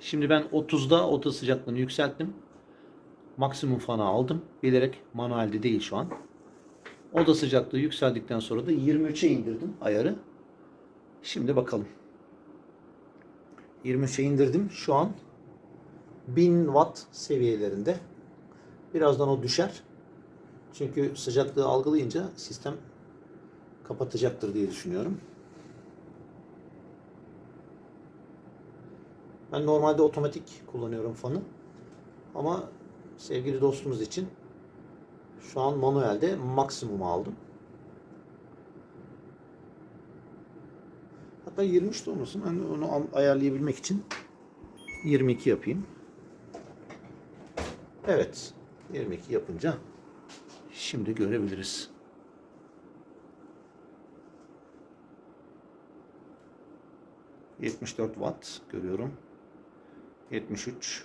Şimdi ben 30'da oda sıcaklığını yükselttim. Maksimum fanı aldım. Bilerek manuelde değil şu an. Oda sıcaklığı yükseldikten sonra da 23'e indirdim ayarı. Şimdi bakalım. 23'e indirdim. Şu an 1000 watt seviyelerinde. Birazdan o düşer. Çünkü sıcaklığı algılayınca sistem kapatacaktır diye düşünüyorum. Ben normalde otomatik kullanıyorum fanı. Ama sevgili dostumuz için şu an manuelde maksimum aldım. Hatta 23 de olmasın. Ben onu ayarlayabilmek için 22 yapayım. Evet. 22 yapınca şimdi görebiliriz. ...74 watt görüyorum. 73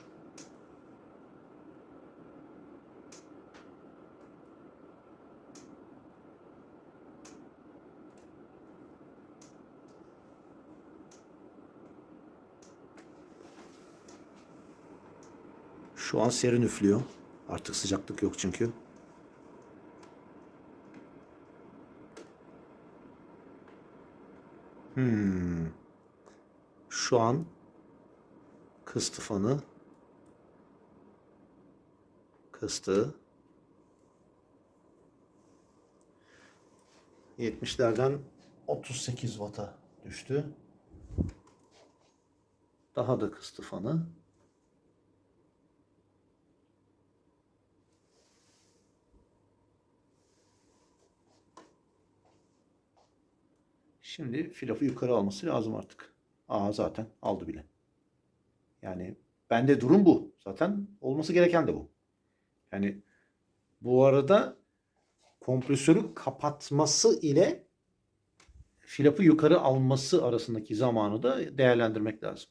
Şu an serin üflüyor. Artık sıcaklık yok çünkü. Hmm. Şu an kıstı fanı. Kıstı. 70'lerden 38 Watt'a düştü. Daha da kıstı fanı. Şimdi filafı yukarı alması lazım artık. Aa zaten aldı bile. Yani bende durum bu. Zaten olması gereken de bu. Yani bu arada kompresörü kapatması ile filafı yukarı alması arasındaki zamanı da değerlendirmek lazım.